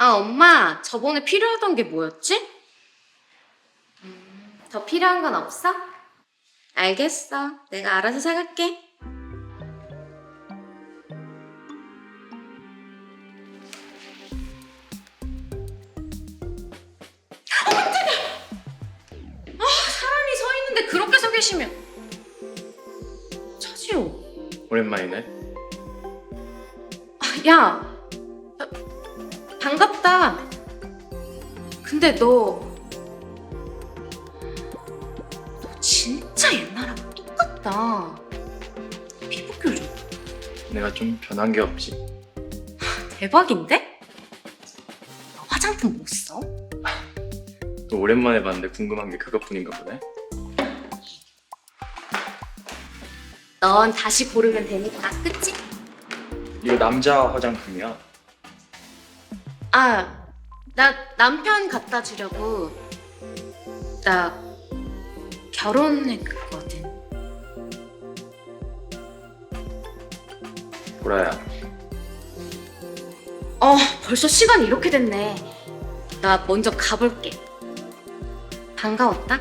아, 엄마, 저번에 필요하던 게 뭐였지? 음, 더 필요한 건 없어? 알겠어. 내가 알아서 사갈게. 아, 사람이 서 있는데 그렇게 서 계시면. 차지호. 오랜만이네. 야, 아, 반갑다. 근데 너, 너 진짜 옛날하고 똑같다. 피부 표정 내가 좀 변한 게 없지. 대박인데? 너 화장품 못 써? 또 오랜만에 봤는데 궁금한 게 그것뿐인가 보네. 넌 다시 고르면 되니까, 그치? 이거 남자 화장품이야. 아, 나 남편 갖다 주려고. 나 결혼했거든. 보라야. 어, 벌써 시간이 이렇게 됐네. 나 먼저 가볼게. 반가웠다.